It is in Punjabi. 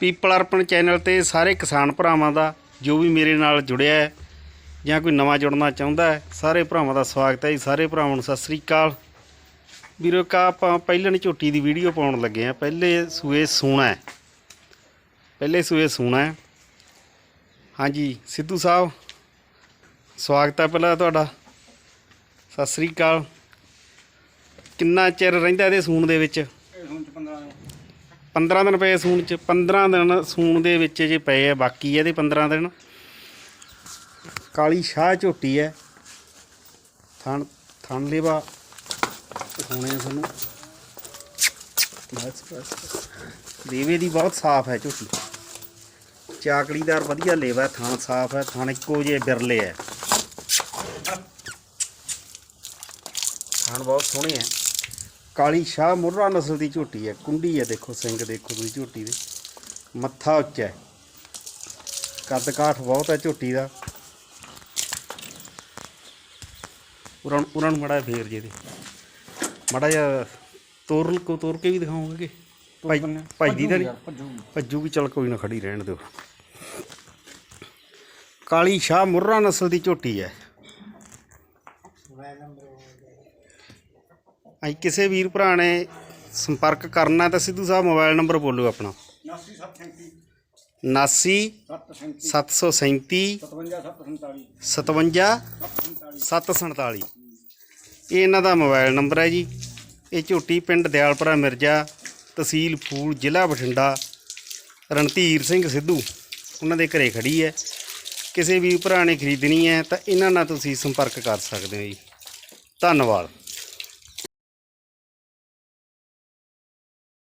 ਪੀਪਲ ਅਰਪਣ ਚੈਨਲ ਤੇ ਸਾਰੇ ਕਿਸਾਨ ਭਰਾਵਾਂ ਦਾ, ਜੋ ਵੀ ਮੇਰੇ ਨਾਲ ਜੁੜਿਆ ਹੈ ਜਾਂ ਕੋਈ ਨਵਾਂ ਜੁੜਨਾ ਚਾਹੁੰਦਾ ਹੈ, ਸਾਰੇ ਭਰਾਵਾਂ ਦਾ ਸਵਾਗਤ ਹੈ ਜੀ, ਸਾਰੇ ਭਰਾਵਾਂ ਨੂੰ ਸਤਿ ਸ੍ਰੀ ਅਕਾਲ। ਵੀਰੋ, ਕਾ ਆਪਾਂ ਪਹਿਲਣ ਝੋਟੀ ਦੀ ਵੀਡੀਓ ਪਾਉਣ ਲੱਗੇ ਆ ਪਹਿਲੇ ਸੂਏ ਸੂਣਾ ਪਹਿਲੇ ਸੂਏ ਸੂਣਾ ਹਾਂਜੀ, ਸਿੱਧੂ ਸਾਹਿਬ, ਸਵਾਗਤ ਹੈ ਪਹਿਲਾਂ ਤੁਹਾਡਾ। ਸਤਿ ਸ੍ਰੀ ਅਕਾਲ। ਕਿੰਨਾ ਚਿਰ ਰਹਿੰਦਾ ਇਹਦੇ ਸੂਣ ਦੇ ਵਿੱਚ? 15 ਦਿਨ ਪਏ ਸੂਣ ਚ 15 ਦਿਨ ਸੂਣ ਦੇ ਵਿੱਚ ਜੇ ਪਏ ਆ ਬਾਕੀ ਇਹਦੇ 15 ਦਿਨ। ਕਾਲੀ ਸ਼ਾਹ ਝੋਟੀ ਹੈ ਥਣ ਥਣ ਲੇਵਾ ਦਿਖਾਉਣੇ ਆ ਤੁਹਾਨੂੰ। ਬਸ ਬਸ ਬਸ। ਲੇਵੇ ਦੀ ਬਹੁਤ ਸਾਫ਼ ਹੈ ਝੋਟੀ। ਚਾਕੜੀਦਾਰ ਵਧੀਆ ਲੇਵਾ ਹੈ, ਥਣ ਸਾਫ਼ ਹੈ ਥਣ ਇੱਕੋ ਜਿਹੇ ਬਿਰਲੇ ਹੈ ਥਣ ਬਹੁਤ ਸੋਹਣੇ ਹੈ ਕਾਲੀ ਸ਼ਾਹ ਮੁਰਰਾ ਨਸਲ ਦੀ ਝੋਟੀ ਹੈ ਕੁੰਡੀ ਹੈ ਦੇਖੋ ਸਿੰਘ ਦੇਖੋ ਤੁਸੀਂ ਝੋਟੀ ਦੇ। ਮੱਥਾ ਉੱਚਾ ਹੈ। ਕੱਦ ਕਾਠ ਬਹੁਤ ਹੈ ਝੋਟੀ ਦਾ। ਉਰਨ ਉਰਨ ਮੜਾ ਫੇਰ ਜੇ ਦੇ ਮੜਾ ਜਿਹਾ ਤੋਰ ਕੋ ਤੋਰ ਕੇ ਵੀ ਦਿਖਾਉਂਗੇ ਭਾਈ ਭੱਜਦੀ ਤਾਂ ਨਹੀਂ? ਭੱਜੂਗੀ ਚਲ ਕੋਈ ਨਾ ਖੜੀ ਰਹਿਣ ਦਿਓ। ਕਾਲੀ ਸ਼ਾਹ ਮੁਰਰਾ ਨਸਲ ਦੀ ਝੋਟੀ ਹੈ। ਅਸੀਂ ਕਿਸੇ ਵੀਰ ਭਰਾ ਨੇ ਸੰਪਰਕ ਕਰਨਾ ਤਾਂ ਸਿੱਧੂ ਸਾਹਿਬ ਮੋਬਾਈਲ ਨੰਬਰ ਬੋਲੋ ਆਪਣਾ। 79 737 57 747 ਇਹ ਇਹਨਾਂ ਦਾ ਮੋਬਾਈਲ ਨੰਬਰ ਹੈ ਜੀ। ਇਹ ਝੋਟੀ ਪਿੰਡ ਦਿਆਲਪੁਰਾ ਮਿਰਜ਼ਾ, ਤਹਿਸੀਲ ਫੂਲ, ਜ਼ਿਲ੍ਹਾ ਬਠਿੰਡਾ। ਰਣਧੀਰ ਸਿੰਘ ਸਿੱਧੂ, ਉਹਨਾਂ ਦੇ ਘਰੇ ਖੜੀ ਹੈ। ਕਿਸੇ ਵੀ ਭਰਾ ਨੇ ਖਰੀਦਣੀ ਹੈ ਤਾਂ ਇਹਨਾਂ ਨਾਲ ਤੁਸੀਂ ਸੰਪਰਕ ਕਰ ਸਕਦੇ ਹੋ ਜੀ। ਧੰਨਵਾਦ।